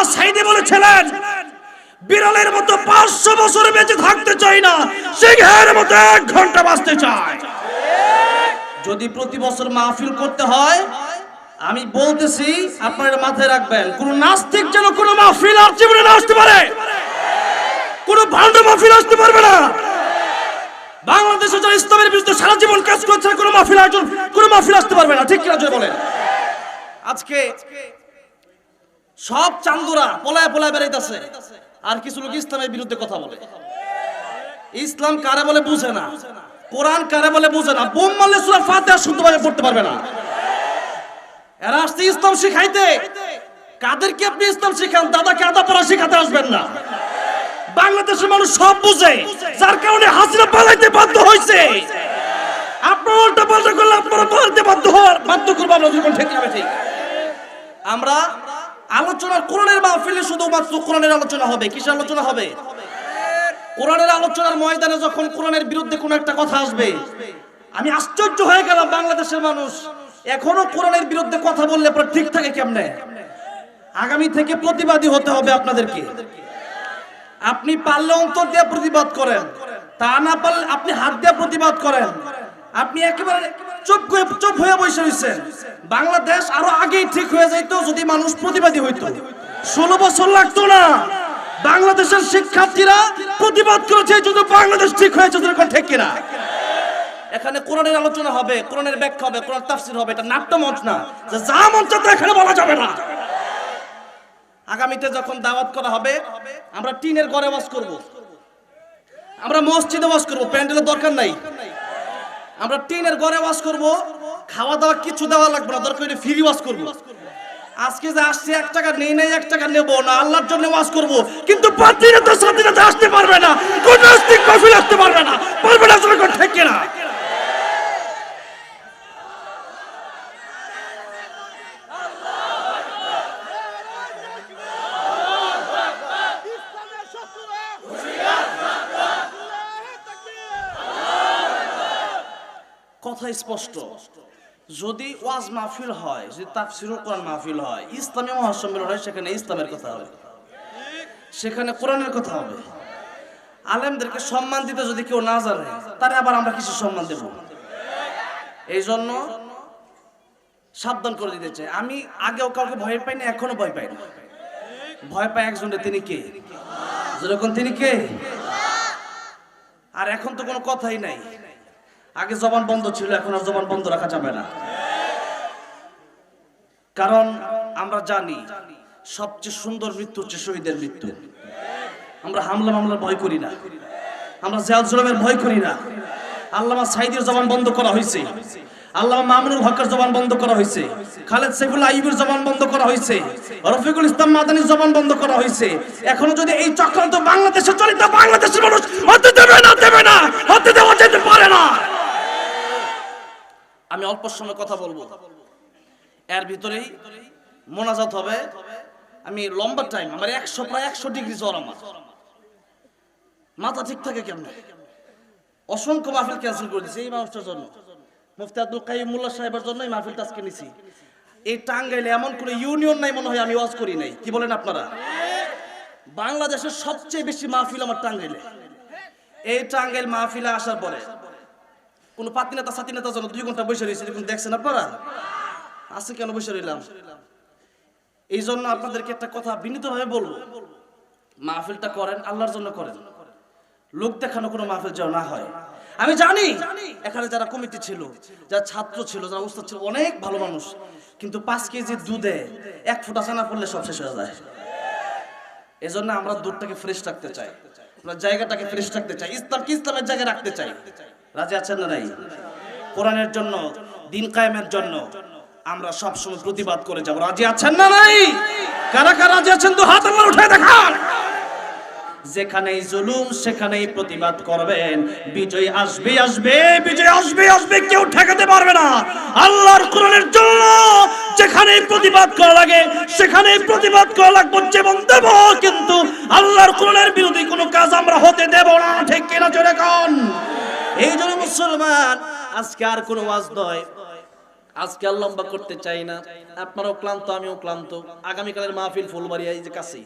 আল্লামা সাইদি বলেছিলেন, বিড়ালের মতো পাঁচশো বছর বেঁচে থাকতে চাই না, সিংহের মতো এক ঘণ্টা বাঁচতে চাই। যদি প্রতি বছর মাহফিল করতে হয়, আমি বলতেছি, আপনারা মাথায় রাখবেন, কোন নাস্তিক যেন কোন মাহফিল আর জীবনে না আসতে পারে। কোন ভান্ড মাহফিল আসতে পারবে না। বাংলাদেশে যারা ইসলামের বিরুদ্ধে সারা জীবন কাজ করছে, কোন মাহফিল আয়োজন, কোন মাহফিল আসতে পারবে না। ঠিক কিনা জয় বলেন? আজকে সব চান্দুরা পলায় পলায় বেড়াইতেছে। আর কিছু লোক ইসলামের বিরুদ্ধে কথা বলে। ইসলাম কারে বলে বুঝে না? কোরআন কারে বলে বুঝে না? বোম মারলে সুরা ফাতিহা শুদ্ধভাবে পড়তে পারবে না। এরা আসছে ইসলাম শিখাইতে। কাদেরকে আপনি ইসলাম শিখান? দাদাকে আদা পড়া শিখাতে আসবেন না। বাংলাদেশের মানুষ সব বুঝে। যার কারণে হাসিনা পালাইতে বাধ্য হয়েছে আপনার উল্টা পাল্টা করলে আপনারা পালাইতে বাধ্য হওয়ার বাধ্য করব আমরা যখন ঠিক হবে ঠিক আমরা আলোচনা কোরআনের মাহফিলে শুধুমাত্র কোরআনের আলোচনা হবে। কিসের আলোচনা হবে? কোরআনের আলোচনার ময়দানে যখন কোরআনের বিরুদ্ধে কোনো একটা কথা আসবে, আমি আশ্চর্য হয়ে গেলাম বাংলাদেশের মানুষ। এখনও কোরআনের বিরুদ্ধে কথা বললে পরে ঠিক থাকে কেমনে? আগামী থেকে প্রতিবাদী হতে হবে আপনাদেরকে। আপনি পারলে অন্তর দিয়ে প্রতিবাদ করেন। তা না পারলে আপনি হাত দিয়ে প্রতিবাদ করেন। আপনি একেবারে চুপ হয়ে চুপ হয়ে বসে রয়েছেন। বাংলাদেশ আরও আগেই ঠিক হয়ে যাইতো যদি মানুষ প্রতিবাদী হইতো। ষোলো বছর লাগতো না। বাংলাদেশের শিক্ষার্থীরা প্রতিবাদ করেছে যদি বাংলাদেশ ঠিক হয়েছে ঠিক কিনা? এখানে কোরআনের আলোচনা হবে, কোরআনের ব্যাখ্যা হবে, কোরআন তাফসির হবে, এটা নাট্য মঞ্চ না। যে যা মঞ্চ তা এখানে বলা যাবে না। আগামীতে যখন দাওয়াত করা হবে, আমরা টিনের ঘরে বাস করব। আমরা মসজিদে বাস করব, প্যান্ডেলের দরকার নাই। আমরা টিনের ঘরে বাস করব, খাওয়া দাওয়া কিছু দেওয়া লাগবে না, দরকার ফ্রি বাস করব। আজকে যে আসছে, এক টাকা নেই নাই, এক টাকা নেব না। আল্লাহর জন্য ওয়াজ করব। কিন্তু পাত্রীরা তো স্বাধীনতা আসতে পারবে না। কোন কফিল আসতে পারবে না। পারবে না কোন ঠিক না। কথা স্পষ্ট। যদি ওয়াজ মাহফিল হয়, যদি তাফসিরুল কোরআন মাহফিল হয়, ইসলামী মহাসম্মেলন হয়, সেখানে ইসলামের কথা হবে। সেখানে কোরআনের কথা হবে। আলেমদেরকে সম্মান দিতে যদি কেউ না জানে, তারে আবার আমরা কিছু সম্মান দেব? এই জন্য সাবধান করে দিতে চাই। আমি আগেও কাউকে ভয় পাই না এখনও ভয় পাই না। ভয় পাই একজনের, তিনি কে? যেরকম তিনি কে? আর এখন তো কোনো কথাই নাই। আগে জবান বন্ধ ছিল, এখন আর জবান বন্ধ রাখা যাবে না। কারণ আমরা জানি সবচেয়ে সুন্দর মৃত্যু হচ্ছে শহীদের মৃত্যু। আমরা হামলা মামলার ভয় করি না। আমরা জিয়াউল জুলমের ভয় করি না। আল্লামা সাইদের জবান বন্ধ করা হয়েছে। আল্লামা মামুনুল হকের জবান বন্ধ করা হয়েছে। খালেদ সাইফুল আইবের জবান বন্ধ করা হয়েছে। রফিকুল ইসলাম মাদানির জবান বন্ধ করা হয়েছে। এখনও যদি এই চক্রান্ত বাংলাদেশে চলে, তা বাংলাদেশের মানুষ হতে দেবে না দেবে না। হতে দেওয়া যেতে পারে না। আমি অল্প সময় কথা বলব। এর ভিতরেই মোনাজাত হবে। আমি লম্বা টাইম আমার একশো, প্রায় একশো ডিগ্রি জ্বর আমার। মাথা ঠিক থাকে কেমন? অসংখ্য মাহফিল ক্যান্সেল করে দিয়েছে এই মানুষটার জন্য। মুফতি আব্দুল কাইম মোল্লা সাহেবের জন্য এই মাহফিলটা আজকে নিছি। এই টাঙ্গাইলে এমন কোনো ইউনিয়ন নাই মনে হয় আমি ওয়াজ করি নাই। কি বলেন আপনারা? বাংলাদেশের সবচেয়ে বেশি মাহফিল আমার টাঙ্গাইলে। এই টাঙ্গাইল মাহফিলে আসার পরে কোন পাতি নেতা সাতি নেতার জন্য দুই ঘণ্টা বসে রয়েছে, এরকম দেখছেন আপনারা? আছে কেন বসে রইলাম? এই জন্য আপনাদেরকে একটা কথা বিনীতভাবে বলব। মাহফিলটা করেন, আল্লাহর জন্য করেন। লোক দেখানো কোনো মাহফিল যেন না হয়। আমি জানি, এখানে যারা কমিটি ছিল, যারা ছাত্র ছিল, যারা উস্তাদ ছিল, অনেক ভালো মানুষ। কিন্তু পাঁচ কেজি দুধে এক ফোঁটা চানা পড়লে সব শেষ হয়ে যায়। এজন্য আমরা দুধটাকে ফ্রেশ রাখতে চাই। আমরা জায়গাটাকে ফ্রেশ রাখতে চাই। ইসলাম কি ইসলামের জায়গায় রাখতে চাই? রাজি আছেন না নাই? কোরআনের জন্য, দিন কায়েমের জন্য আমরা সব সময় প্রতিবাদ করে যাব। রাজি আছেন না নাই? কারা কারা রাজি আছেন? তো হাত আমার উঠে দেখান। যেখানেই জুলুম, সেখানেই প্রতিবাদ করবেন। বিজয় আসবে আসবে, বিজয় আসবে আসবে, কেউ ঠেকাতে পারবে না। আল্লাহর কোরআনের জন্য যেখানেই প্রতিবাদ করা লাগে, সেখানেই প্রতিবাদ করা লাগবে জীবন দেব, কিন্তু আল্লাহর কোরআনের বিরোধী কোনো কাজ আমরা হতে দেব না, ঠিক কিনা জোরে কোন? এই জন্য মুসলমান, আজকে আর কোনো ওয়াজ নয়। আজকে আর লম্বা করতে চাই না। আপনারাও ক্লান্ত, আমিও ক্লান্ত। আগামীকালের মাহফিল ফুলবাড়ি এই যে কাছেই।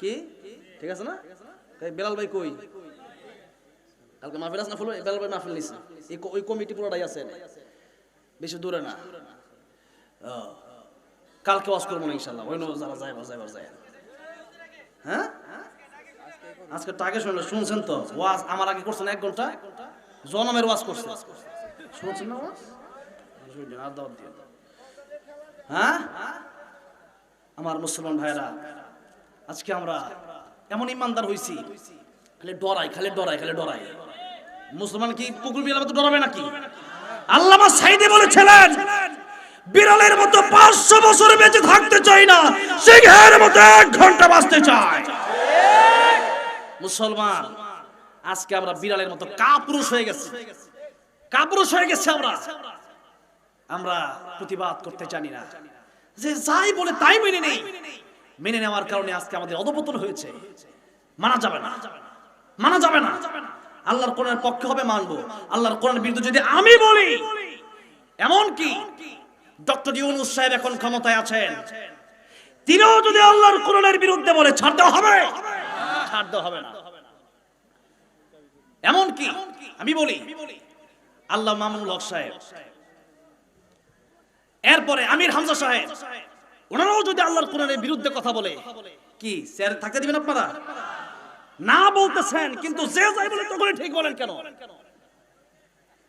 কি? ঠিক আছে না? বেলাল ভাই কই? কালকে মাহফিল আছে না ফুল বেলাল ভাই মাহফিল নিছে। ওই কমিটি পুরোটাই আছে বেশি দূরে না। কালকে ওয়াজ করব না ইনশাল্লাহ ওই যারা যাইবার যায় হ্যাঁ? আজকে টাকে শুনলে শুনছেন তো? ওয়াজ আমার আগে করছেন এক ঘণ্টা? জনমের ওয়াজ করছে। শুনছেন না ওয়াজ। হ্যাঁ? আমার মুসলমান ভাইরা আজকে আমরা এমন ইমানদার হইছি, খালি ডরাই খালি ডরাই খালি ডরাই। মুসলমান কি পুকুর বিড়ালের মতো ডরাবে নাকি? আল্লামা সাইদে বলেছিলেন, বিড়ালের মতো পাঁচশো বছর বেঁচে থাকতে চাই না, সিংহের মতো এক ঘণ্টা বাঁচতে চাই। মুসলমান, আজকে আমরা বিড়ালের মতো কাপুরুষ হয়ে গেছি। কাপুরুষ হয়ে গেছে আমরা। আমরা প্রতিবাদ করতে জানি না। যে যাই বলে তাই মেনে নেই। মেনে নেওয়ার কারণে আজকে আমাদের অধপতন হয়েছে। মানা যাবে না। মানা যাবে না। আল্লাহর কোরআনের পক্ষে হবে মানবো। আল্লাহর কোরআনের বিরুদ্ধে যদি আমি বলি, এমন কি? ডক্টর ইউনুস সাহেব এখন ক্ষমতায় আছেন। তিনিও যদি আল্লাহর কোরআনের বিরুদ্ধে বলে ছাড়তে হবে। দেওয়া হবে না। এমন কি আমি বলি, আল্লাহ মামুনুল হক সাহেব, এরপরে আমির হামজা সাহেব, ওনারাও যদি আল্লাহর কোরআনের বিরুদ্ধে কথা বলে, কি, স্যার থাকতে দিবেন আপনারা? না বলতেছেন, কিন্তু যে যাই বলে তখনই ঠিক বলেন কেন?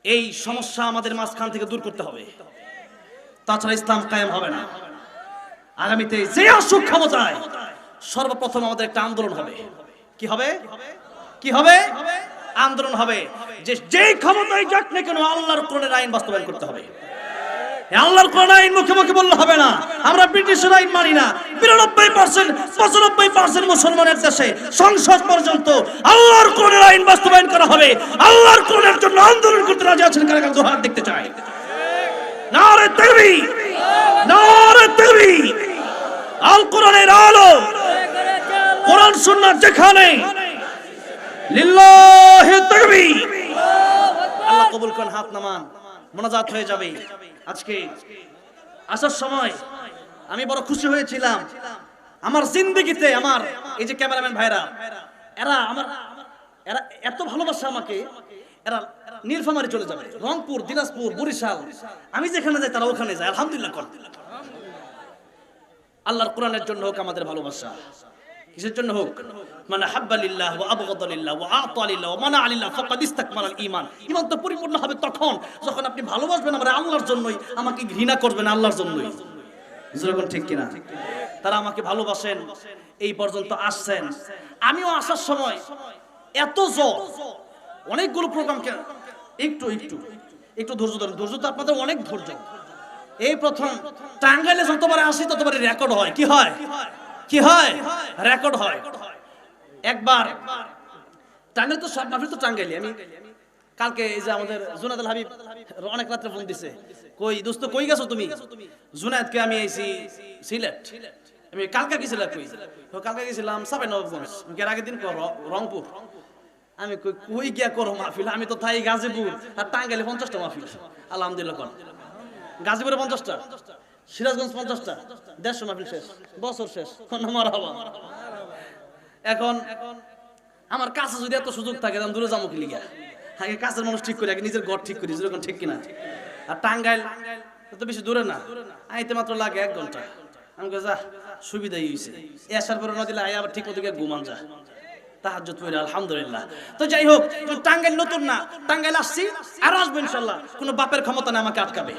এই সমস্যা আমাদের মাঝখান থেকে দূর করতে হবে। তাছাড়া ইসলাম কায়েম হবে না। আগামীতে যে আসুক ক্ষমতায় সর্বপ্রথম আমাদের একটা আন্দোলন হবে। কি হবে? কি হবে? আন্দোলন হবে। যে যেই ক্ষমতায় যাক না কেন আল্লাহর কোরআনের আইন বাস্তবায়ন করতে হবে। আল্লাহর কোরআন আইন মুখে মুখে বললে হবে না। আমরা ব্রিটিশের আইন মানি না। বিরানব্বই পার্সেন্ট পঁচানব্বই পার্সেন্ট মুসলমানের দেশে সংসদ পর্যন্ত আল্লাহর কোরআনের আইন বাস্তবায়ন করা হবে। আল্লাহর কোরআনের জন্য আন্দোলন করতে রাজি আছেন কারা কারা দেখতে চাই। নারে তাকবীর নারে তাকবীর আল কোরআনের আলো কোরআন সুন্নাহ যেখানে, লিল্লাহি তাকবীর। আল্লাহ কবুল করেন, হাত নামান, মোনাজাত হয়ে যাবে। আজকে আসার সময় আমি বড় খুশি হয়েছিলাম। আমার জিন্দগিতে আমার এই যে ক্যামেরাম্যান ভাইরা, এরা আমার, এরা এত ভালোবাসে আমাকে, এরা নীলফামারি চলে যাবে। রংপুর, দিনাজপুর, বরিশাল, আমি যেখানে যাই তারা ওখানে যায়, আলহামদুলিল্লাহ আল্লাহর কোরআনের জন্য হোক আমাদের ভালোবাসা। কিসের জন্য হোক? মানে হাব্বালিল্লাহ ওয়া আবগাদালিল্লাহ ওয়া আতালিল্লাহ ওয়া মানা আলিল্লাহ ফাকাদ ইস্তাকমালাল ঈমান ঈমান তো পরিপূর্ণ হবে তখন, যখন আপনি ভালোবাসবেন আমার আল্লাহর জন্যই, আমাকে ঘৃণা করবেন আল্লাহর জন্যই। যেরকম ঠিক কিনা? তারা আমাকে ভালোবাসেন, এই পর্যন্ত আসছেন। আমিও আসার সময় এত জ্বর, অনেকগুলো প্রোগ্রাম একটু একটু একটু ধৈর্য ধরেন। ধৈর্য তো আপনাদের অনেক ধৈর্য। এই প্রথম টাঙ্গাইলে যতবার আসি ততবারই রেকর্ড হয়। কি হয়? কি হয়? রেকর্ড হয়। একবার। টাঙ্গাইল তো সব মাহফিল তো টাঙ্গাইলি আমি কালকে এই যে আমাদের জুনাদ হাবিব অনেক রাত্রে ফোন দিছে। কই, দোস্ত, কই গেছো তুমি? জুনাদকে আমি আইছি সিলেট। আমি কালকে গেছিলাম কই? কালকে গেছিলাম সাবে নবগঞ্জ এর আগের দিন রংপুর। আমি কই কই গিয়া করো মাহফিল? আমি তো থাই গাজীপুর। আর টাঙ্গাইলে পঞ্চাশটা মাহফিল। আলহামদুলিল্লাহ কর। গাজীপুরে পঞ্চাশটা। সিরাজগঞ্জ পঞ্চাশটা দেড়শো মাহফিল শেষ বছর শেষ আমার এখন আমার কাছে যদি এত সুযোগ থাকে তাহলে দূরে যাব কি লিগা? আগে কাছের মানুষ ঠিক করি আগে নিজের ঘর ঠিক করি যেরকম ঠিক কিনা। আর টাঙ্গাইল তো বেশি দূরে না আইতে মাত্র লাগে এক ঘণ্টা। আমি কই, যা সুবিধাই হয়েছে এসার পরে নদী আই আবার ঠিক মতো গিয়ে ঘুমান যা তাহাজ্জুদ পড়ে আলহামদুলিল্লাহ। তো যাই হোক টাঙ্গাইল নতুন না টাঙ্গাইল আসছি আর আসব ইনশাল্লাহ। কোনো বাপের ক্ষমতা না আমাকে আটকাবে।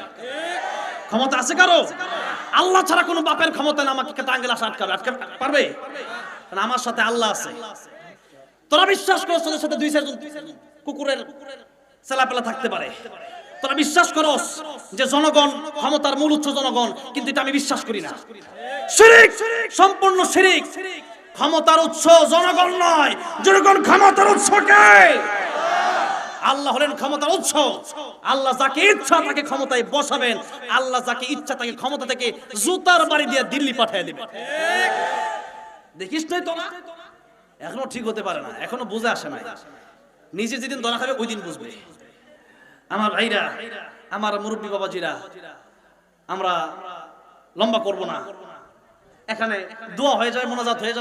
ক্ষমতা আছে কারও? আল্লাহ ছাড়া কোনো বাপের ক্ষমতা না, আমাকে টাঙ্গাইল আসা আটকাবে। আটকাবে? পারবে? কারণ আমার সাথে আল্লাহ আছে। তোরা বিশ্বাস করো তোদের সাথে দুই চারজন কুকুরের ছেলাপেলা থাকতে পারে। তোরা বিশ্বাস করো যে জনগণ ক্ষমতার মূল উৎস জনগণ, কিন্তু এটা আমি বিশ্বাস করি না। শিরিক, সম্পূর্ণ শিরিক। ক্ষমতার উৎস জনগণ নয়। জনগণ ক্ষমতার উৎস কে? আল্লাহ হলেন ক্ষমতার উৎস। আল্লাহ যাকে ইচ্ছা তাকে ক্ষমতায় বসাবেন। আল্লাহ যাকে ইচ্ছা তাকে ক্ষমতা থেকে জুতার বাড়ি দিয়ে দিল্লি পাঠিয়ে দিবেন। দেখিস নাই তোরা? এখনও ঠিক হতে পারে না, এখনও বুঝে আসে নাই। নিজে যেদিন ধরা খাবে, ওই দিন বুঝবে। আমার ভাইরা, আমার মুরব্বী বাবাজিরা, আমরা লম্বা করব না। এখানে দোয়া হয়ে যাবে মোনাজাত হয়ে যাবে।